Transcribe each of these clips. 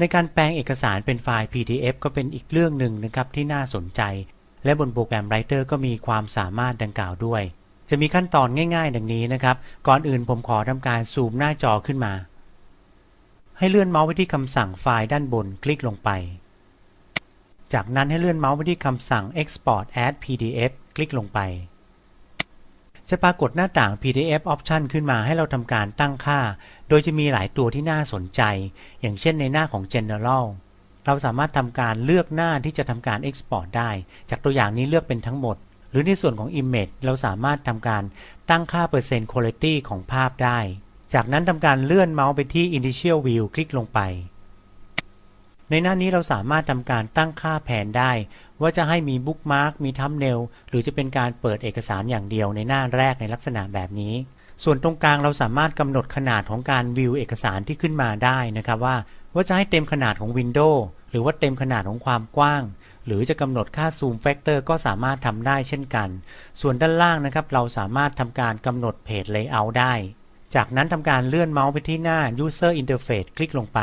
ในการแปลงเอกสารเป็นไฟล์ PDF ก็เป็นอีกเรื่องหนึ่งนะครับที่น่าสนใจ และบนโปรแกรม Writer ก็มีความสามารถดังกล่าวด้วย จะมีขั้นตอนง่ายๆ ดังนี้นะครับ ก่อนอื่นผมขอทำการซูมหน้าจอขึ้นมา ให้เลื่อนเมาส์ไปที่คำสั่งไฟล์ด้านบนคลิกลงไป จากนั้นให้เลื่อนเมาส์ไปที่คำสั่ง Export as PDF คลิกลงไป จะปรากฏหน้าต่าง PDF Option ขึ้นมาให้เราทำการตั้งค่า โดยจะมีหลายตัวที่น่าสนใจ อย่างเช่นในหน้าของ General เราสามารถทำการเลือกหน้าที่จะทำการ Export ได้ จากตัวอย่างนี้เลือกเป็นทั้งหมด หรือในส่วนของ Image เราสามารถทำการตั้งค่าเปอร์เซ็นต์ Quality ของภาพได้ จากนั้นทำการเลื่อนเมาส์ไปที่ Initial View คลิกลงไป ในหน้านี้เราสามารถทำการตั้งค่าแผนได้ ว่าจะให้มีบุ๊กมาร์กมีทัมเนลหรือจะเป็นการเปิดเอกสารอย่างเดียวในหน้าแรกในลักษณะแบบนี้ ส่วนตรงกลางเราสามารถกำหนดขนาดของการวิวเอกสารที่ขึ้นมาได้นะครับว่า ว่าจะให้เต็มขนาดของวินโดว์หรือว่าเต็มขนาดของความกว้าง หรือจะกำหนดค่าซูมแฟกเตอร์ก็สามารถทำได้เช่นกัน ส่วนด้านล่างนะครับเราสามารถทำการกำหนดเพจ Layout ได้ จากนั้นทำการเลื่อนเมาส์ไปที่หน้า User Interface คลิกลงไป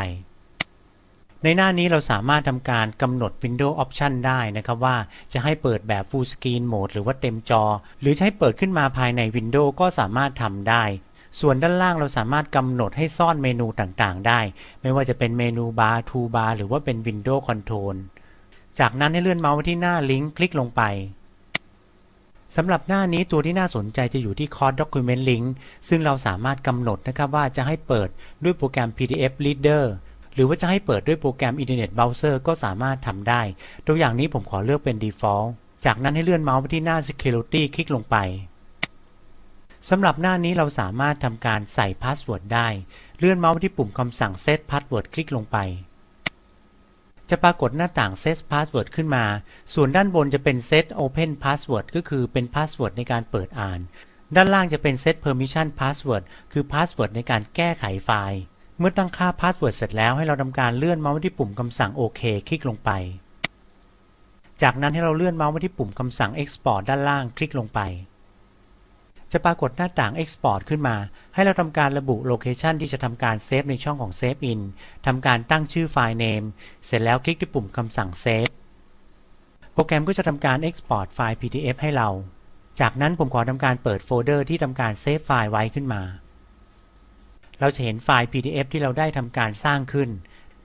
ในหน้านี้เราสามารถทำการกำหนด Window Option ได้นะครับว่าจะให้เปิดแบบ Full Screen Mode หรือว่าเต็มจอ หรือจะให้เปิดขึ้นมาภายใน Windows ก็สามารถทำได้ ส่วนด้านล่างเราสามารถกำหนดให้ซ่อนเมนูต่างๆ ได้ ไม่ว่าจะเป็นเมนูบาร์ทูบาร์หรือว่าเป็น Window Control จากนั้นให้เลื่อนเมาส์ไปที่หน้าลิงก์คลิกลงไปสำหรับหน้านี้ตัวที่น่าสนใจจะอยู่ที่ Core Document Link ซึ่งเราสามารถกำหนดนะครับว่าจะให้เปิดด้วยโปรแกรม PDF Reader หรือว่าจะให้เปิดด้วยโปรแกรม Internet Browser ก็สามารถทำได้ ตัวอย่างนี้ผมขอเลือกเป็น Default จากนั้นให้เลื่อนเมาส์ไปที่หน้า Security คลิกลงไปสำหรับหน้านี้เราสามารถทำการใส่พาสเวิร์ดได้ เลื่อนเมาส์ไปที่ปุ่มคำสั่ง Set Password คลิกลงไป จะปรากฏหน้าต่าง Set Password ขึ้นมา ส่วนด้านบนจะเป็น Set Open Password ก็คือเป็นพาสเวิร์ดในการเปิดอ่าน ด้านล่างจะเป็น Set Permission Password คือพาสเวิร์ดในการแก้ไขไฟล์ เมื่อตั้งค่าพาสเวิร์ดเสร็จแล้วให้เราทำการเลื่อนเมาส์ไปที่ปุ่มคำสั่งโอเคคลิกลงไป จากนั้นให้เราเลื่อนเมาส์ไปที่ปุ่มคำสั่ง Export ด้านล่างคลิกลงไป จะปรากฏหน้าต่าง Export ขึ้นมา ให้เราทำการระบุโลเคชันที่จะทำการเซฟในช่องของ Save In ทำการตั้งชื่อไฟล์ Name เสร็จแล้วคลิกที่ปุ่มคำสั่ง Save โปรแกรมก็จะทำการ Export ไฟล์ PDF ให้เรา จากนั้นผมขอทำการเปิดโฟลเดอร์ที่ทำการเซฟไฟล์ไว้ขึ้นมา เราจะเห็นไฟล์ PDF ที่เราได้ทำการสร้างขึ้น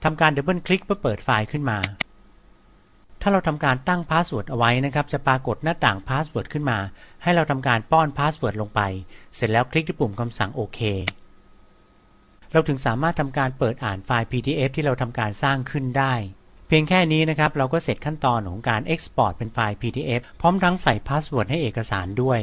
ทำการดับเบิลคลิกเพื่อเปิดไฟล์ขึ้นมา ถ้าเราทำการตั้งพาสเวิร์ดเอาไว้นะครับ จะปรากฏหน้าต่างพาสเวิร์ดขึ้นมา ให้เราทำการป้อนพาสเวิร์ดลงไป เสร็จแล้วคลิกที่ปุ่มคำสั่งโอเคเราถึงสามารถทำการเปิดอ่านไฟล์ PDF ที่เราทำการสร้างขึ้นได้ เพียงแค่นี้นะครับ เราก็เสร็จขั้นตอนของการ Export เป็นไฟล์ PDF พร้อมทั้งใส่พาสเวิร์ดให้เอกสารด้วย